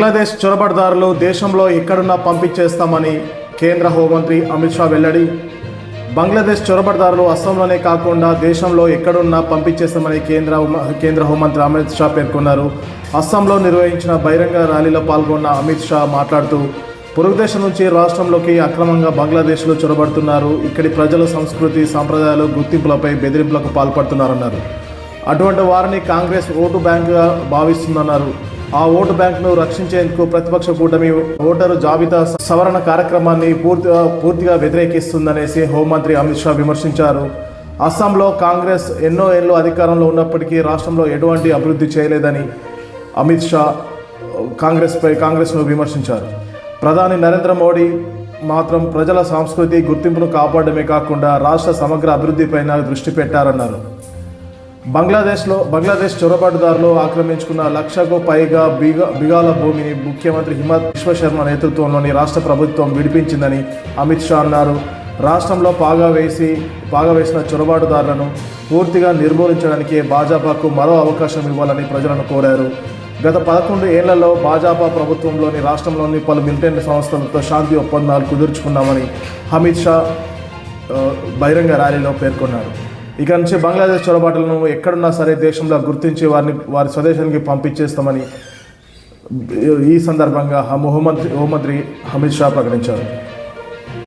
బంగ్లాదేశ్ చొరబడిదారులు దేశంలో ఎక్కడున్నా పంపించేస్తామని కేంద్ర హోంమంత్రి అమిత్ షా వెల్లడి. బంగ్లాదేశ్ చొరబడిదారులు అస్సాంలోనే కాకుండా దేశంలో ఎక్కడున్నా పంపించేస్తామని కేంద్ర కేంద్ర హోంమంత్రి అమిత్ షా పేర్కొన్నారు. అస్సాంలో నిర్వహించిన బహిరంగ ర్యాలీలో పాల్గొన్న అమిత్ షా మాట్లాడుతూ పొరుగుదేశం నుంచి రాష్ట్రంలోకి అక్రమంగా బంగ్లాదేశ్లో చొరబడుతున్నారు. ఇక్కడి ప్రజల సంస్కృతి సాంప్రదాయాలు గుర్తింపులపై బెదిరింపులకు పాల్పడుతున్నారన్నారు. అటువంటి వారిని కాంగ్రెస్ ఓటు బ్యాంకుగా భావిస్తుందన్నారు. ఆ ఓటు బ్యాంకును రక్షించేందుకు ప్రతిపక్ష కూటమి ఓటరు జాబితా సవరణ కార్యక్రమాన్ని పూర్తిగా పూర్తిగా వ్యతిరేకిస్తుందనేసి హోంమంత్రి అమిత్ షా విమర్శించారు. అస్సాంలో కాంగ్రెస్ ఎన్నో ఏళ్ళు అధికారంలో ఉన్నప్పటికీ రాష్ట్రంలో ఎటువంటి అభివృద్ధి చేయలేదని అమిత్ షా కాంగ్రెస్పై కాంగ్రెస్ను విమర్శించారు. ప్రధాని నరేంద్ర మోడీ మాత్రం ప్రజల సంస్కృతి గుర్తింపును కాపాడమే కాకుండా రాష్ట్ర సమగ్ర అభివృద్ధిపైన దృష్టి పెట్టారన్నారు. బంగ్లాదేశ్లో బంగ్లాదేశ్ చొరబాటుదారులు ఆక్రమించుకున్న లక్షకు పైగా బిగా బిగాల భూమిని ముఖ్యమంత్రి హిమత్ విశ్వశర్మ నేతృత్వంలోని రాష్ట్ర ప్రభుత్వం విడిపించిందని అమిత్ షా అన్నారు. రాష్ట్రంలో పాగా వేసి పాగా వేసిన చొరబాటుదారులను పూర్తిగా నిర్మూలించడానికి భాజపాకు మరో అవకాశం ఇవ్వాలని ప్రజలను కోరారు. గత పదకొండు ఏళ్ళలో భాజపా ప్రభుత్వంలోని రాష్ట్రంలోని పలు మిలిటెంట్ సంస్థలతో శాంతి ఒప్పందాలు కుదుర్చుకున్నామని అమిత్ షా బహిరంగ ర్యాలీలో పేర్కొన్నారు. ఇక నుంచి బంగ్లాదేశ్ చొరబాటులను ఎక్కడున్నా సరే దేశంలో గుర్తించి వారిని వారి స్వదేశానికి పంపించేస్తామని ఈ సందర్భంగా హోంమంత్రి హోంమంత్రి అమిత్ షా ప్రకటించారు.